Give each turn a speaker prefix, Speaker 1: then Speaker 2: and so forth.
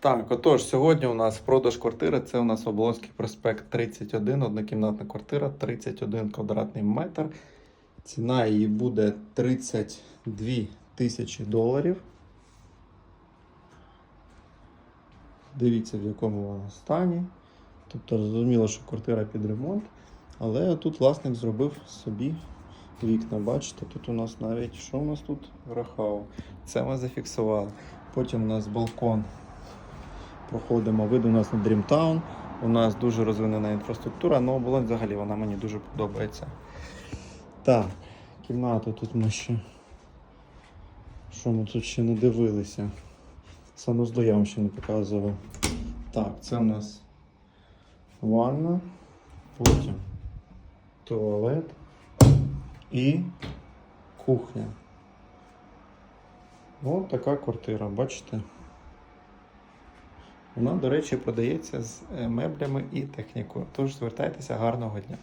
Speaker 1: Так, отож, сьогодні у нас продаж квартири. Це у нас Оболонський проспект 31, однокімнатна квартира, 31 квадратний метр. Ціна її буде 32 тисячі доларів. Дивіться, в якому вона стані. Тобто, зрозуміло, що квартира під ремонт. Але тут власник зробив собі вікна. Бачите, тут у нас навіть що у нас тут? Рахау. Це ми зафіксували. Потім у нас балкон. Проходимо. Вид у нас на Дрімтаун. У нас дуже розвинена інфраструктура, але оболонь взагалі вона мені дуже подобається. Так, кімната тут ми ще. Що ми тут ще не дивилися? Санузло я вам ще не показував. Так, це у нас ванна, потім туалет і кухня. Ось така квартира, бачите? Вона, до речі, продається з е, меблями і технікою. Тож звертайтеся гарного дня.